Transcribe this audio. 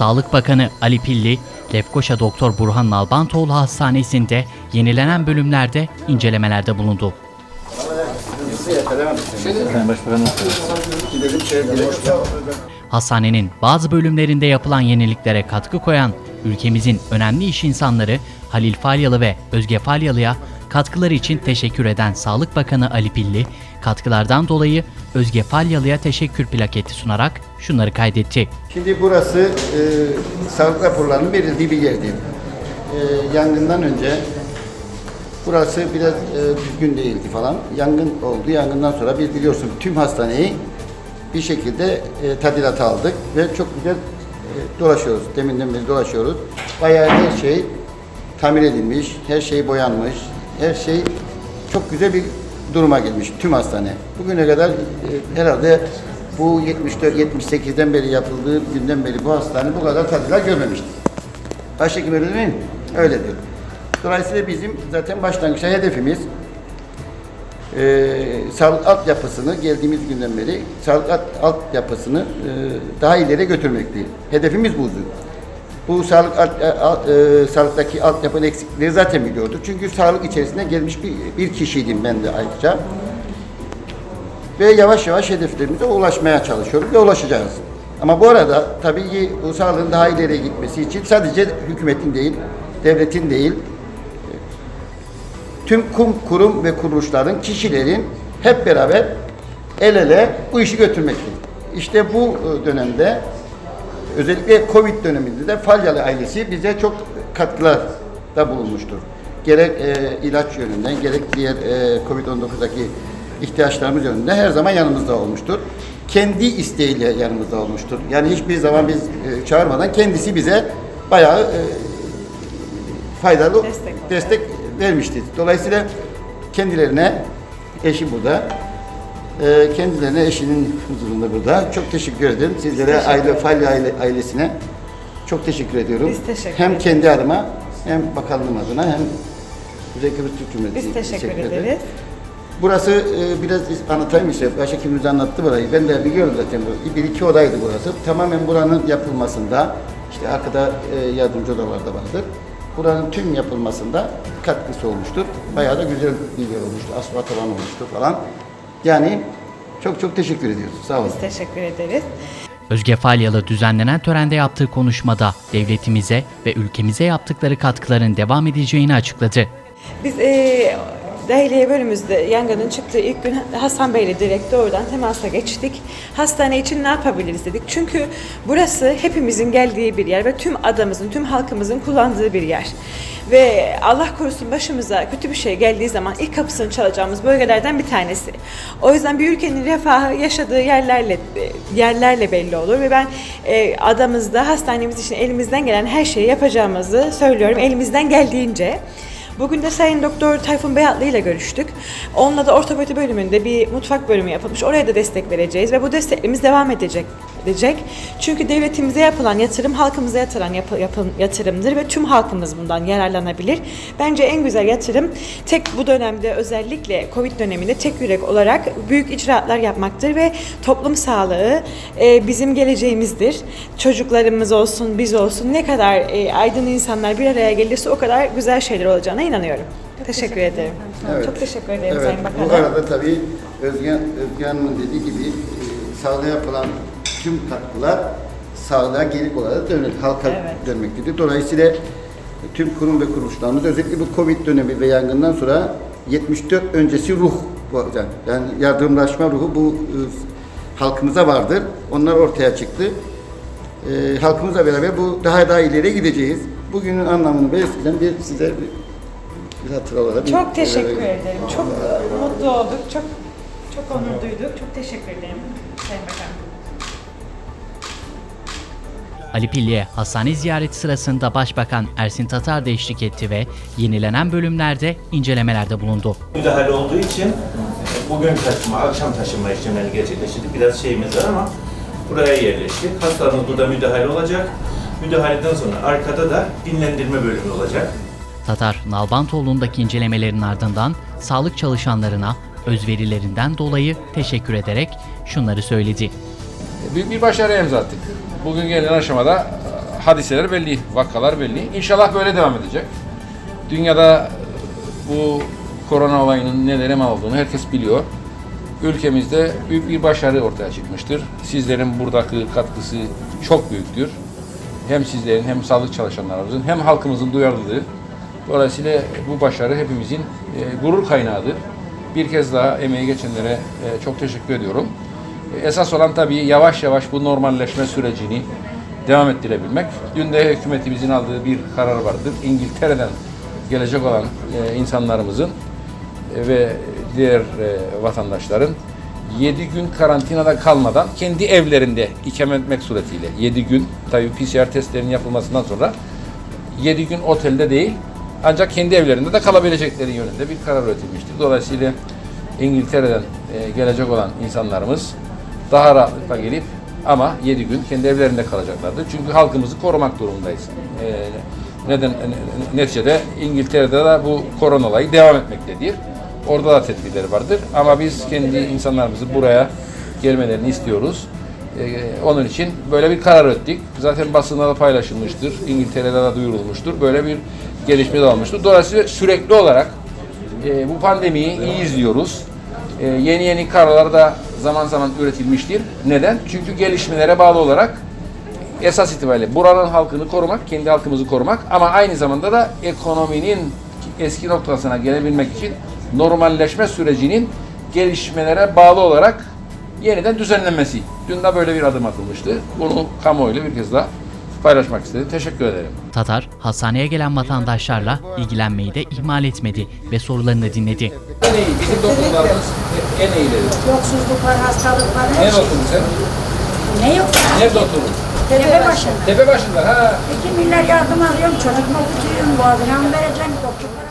Sağlık Bakanı Ali Pilli, Lefkoşa Doktor Burhan Nalbantoğlu Hastanesi'nde yenilenen bölümlerde incelemelerde bulundu. Hastanenin bazı bölümlerinde yapılan yeniliklere katkı koyan ülkemizin önemli iş insanları Halil Falyalı ve Özge Falyalı'ya katkıları için teşekkür eden Sağlık Bakanı Ali Pilli, katkılardan dolayı Özge Falyalı'ya teşekkür plaketi sunarak şunları kaydetti. Şimdi burası e, sağlık raporlarının verildiği bir yerdi. E, yangından önce burası biraz e, düzgün değildi falan. Yangın oldu. Yangından sonra biz biliyorsun tüm hastaneyi bir şekilde e, tadilata aldık ve çok güzel e, dolaşıyoruz. Deminden beri dolaşıyoruz. Bayağı her şey tamir edilmiş, her şey boyanmış, her şey çok güzel bir duruma gelmiş tüm hastane. Bugüne kadar e, herhalde bu 74-78'den beri yapıldığı günden beri bu hastane bu kadar tadilat görmemişti. Başhekim öyle değil mi? Öyledir. Dolayısıyla bizim zaten başlangıçta hedefimiz e, sağlık altyapısını geldiğimiz günden beri sağlık alt, altyapısını e, daha ileri götürmekti. Hedefimiz buydu. Bu sağlık alt, e, alt, e, sağlıktaki altyapının eksiklikleri zaten biliyorduk. Çünkü sağlık içerisine gelmiş bir, bir kişiydim ben de ayrıca. Ve yavaş yavaş hedeflerimize ulaşmaya çalışıyoruz ve ulaşacağız. Ama bu arada tabii ki bu sağlığın daha ileriye gitmesi için sadece hükümetin değil, devletin değil, tüm kum, kurum ve kuruluşların, kişilerin hep beraber el ele bu işi götürmektir. İşte bu e, dönemde özellikle Covid döneminde de Falyalı ailesi bize çok katkılarda bulunmuştur. Gerek e, ilaç yönünden gerek diğer e, Covid-19'daki ihtiyaçlarımız yönünde her zaman yanımızda olmuştur. Kendi isteğiyle yanımızda olmuştur. Yani hiçbir zaman biz e, çağırmadan kendisi bize bayağı e, faydalı Destek. destek vermiştir. Dolayısıyla kendilerine eşi burada. E, kendilerine eşinin huzurunda burada. Çok teşekkür ederim. Sizlere teşekkür aile. Falya aile, ailesine çok teşekkür ediyorum. Biz teşekkür hem ederiz. kendi adıma hem bakanlığım adına hem Kuzey Kıbrıs Türk Cumhuriyeti Biz teşekkür ederim. ederiz. Burası e, biraz anlatayım işte. Başhekimimiz anlattı burayı. Ben de biliyorum zaten. bu. Bir iki odaydı burası. Tamamen buranın yapılmasında işte arkada e, yardımcı odalar da vardır. Buranın tüm yapılmasında katkısı olmuştur. Bayağı da güzel bir yer olmuştur. Asfalt alan olmuştur falan. Yani çok çok teşekkür ediyoruz. Sağ olun. Biz teşekkür ederiz. Özge Falyalı düzenlenen törende yaptığı konuşmada devletimize ve ülkemize yaptıkları katkıların devam edeceğini açıkladı. Biz e, Dahiliye bölümümüzde yangının çıktığı ilk gün Hasan Bey'le direkt doğrudan temasa geçtik. Hastane için ne yapabiliriz dedik. Çünkü burası hepimizin geldiği bir yer ve tüm adamızın, tüm halkımızın kullandığı bir yer. Ve Allah korusun başımıza kötü bir şey geldiği zaman ilk kapısını çalacağımız bölgelerden bir tanesi. O yüzden bir ülkenin refahı yaşadığı yerlerle yerlerle belli olur ve ben e, adamızda hastanemiz için elimizden gelen her şeyi yapacağımızı söylüyorum. Elimizden geldiğince. Bugün de Sayın Doktor Tayfun Beyatlı ile görüştük. Onunla da ortopedi bölümünde bir mutfak bölümü yapılmış. Oraya da destek vereceğiz ve bu desteklerimiz devam edecek. Edecek. Çünkü devletimize yapılan yatırım halkımıza yatıran yapı, yapın, yatırımdır ve tüm halkımız bundan yararlanabilir. Bence en güzel yatırım tek bu dönemde özellikle Covid döneminde tek yürek olarak büyük icraatlar yapmaktır ve toplum sağlığı e, bizim geleceğimizdir. Çocuklarımız olsun, biz olsun ne kadar e, aydın insanlar bir araya gelirse o kadar güzel şeyler olacağına inanıyorum. Teşekkür ederim. Evet. Çok teşekkür ederim Evet, Sayın Bakanım. bu arada tabii Özge, Özge Hanım'ın dediği gibi e, sağlığa yapılan tüm katkılar sağlığa geri olarak dönür, halka Evet. dönmektedir. Dolayısıyla tüm kurum ve kuruluşlarımız özellikle bu Covid dönemi ve yangından sonra 74 öncesi ruh yani- yardımlaşma ruhu bu e, halkımıza vardır. Onlar ortaya çıktı. E, halkımızla beraber bu daha daha ileriye gideceğiz. Bugünün anlamını belirtiden bir size bir, bir hatıra olarak Çok teşekkür e, ederim. Çok e, mutlu olduk. Çok çok onur duyduk. Çok teşekkür ederim Sayın Bakanım. Ali Pilli'ye hastane ziyareti sırasında Başbakan Ersin Tatar da eşlik etti ve yenilenen bölümlerde incelemelerde bulundu. müdahale olduğu için bugün taşıma, akşam taşınma işlemlerini gerçekleştirdik. Biraz şeyimiz var ama buraya yerleştik. Hastamız burada müdahale olacak. Müdahaleden sonra arkada da dinlendirme bölümü olacak. Tatar, Nalbantoğlu'ndaki incelemelerin ardından sağlık çalışanlarına özverilerinden dolayı teşekkür ederek şunları söyledi. Büyük bir başarıya imza attık. Bugün gelinen aşamada hadiseler belli, vakalar belli. İnşallah böyle devam edecek. Dünyada bu korona olayının nelere mal olduğunu herkes biliyor. Ülkemizde büyük bir başarı ortaya çıkmıştır. Sizlerin buradaki katkısı çok büyüktür. Hem sizlerin hem sağlık çalışanlarımızın hem halkımızın duyarlılığı. Dolayısıyla bu başarı hepimizin e, gurur kaynağıdır. Bir kez daha emeği geçenlere e, çok teşekkür ediyorum. Esas olan tabii yavaş yavaş bu normalleşme sürecini devam ettirebilmek. Dün de hükümetimizin aldığı bir karar vardır. İngiltere'den gelecek olan e, insanlarımızın e, ve diğer e, vatandaşların 7 gün karantinada kalmadan kendi evlerinde ikamet etmek suretiyle 7 gün tabii PCR testlerinin yapılmasından sonra 7 gün otelde değil ancak kendi evlerinde de kalabilecekleri yönünde bir karar üretilmiştir. Dolayısıyla İngiltere'den e, gelecek olan insanlarımız daha rahatlıkla gelip ama 7 gün kendi evlerinde kalacaklardır. Çünkü halkımızı korumak durumundayız. E, neden ne- neticede İngiltere'de de bu korona olayı devam etmektedir. Orada da tedbirleri vardır. Ama biz kendi insanlarımızı buraya gelmelerini istiyoruz. Ee, onun için böyle bir karar ettik. Zaten basında da paylaşılmıştır. İngiltere'de de duyurulmuştur. Böyle bir gelişme de olmuştur. Dolayısıyla sürekli olarak e, bu pandemiyi iyi izliyoruz. E, yeni yeni kararlar da zaman zaman üretilmiştir. Neden? Çünkü gelişmelere bağlı olarak esas itibariyle buranın halkını korumak, kendi halkımızı korumak ama aynı zamanda da ekonominin eski noktasına gelebilmek için normalleşme sürecinin gelişmelere bağlı olarak yeniden düzenlenmesi. Dün de böyle bir adım atılmıştı. Bunu kamuoyuyla bir kez daha paylaşmak istedim. Teşekkür ederim. Tatar, hastaneye gelen vatandaşlarla ilgilenmeyi de ihmal etmedi ve sorularını dinledi. En iyi, bizim doktorlarımız en iyileri. Yoksulluk var, hastalık var. Nerede oturun sen? Ne yok? Nerede oturun? Tepe başı. Tepe başında. Ha. 2 milyar yardım alıyorum. Çocuğumu okutuyorum. Bu adına mı vereceğim? Doktorlara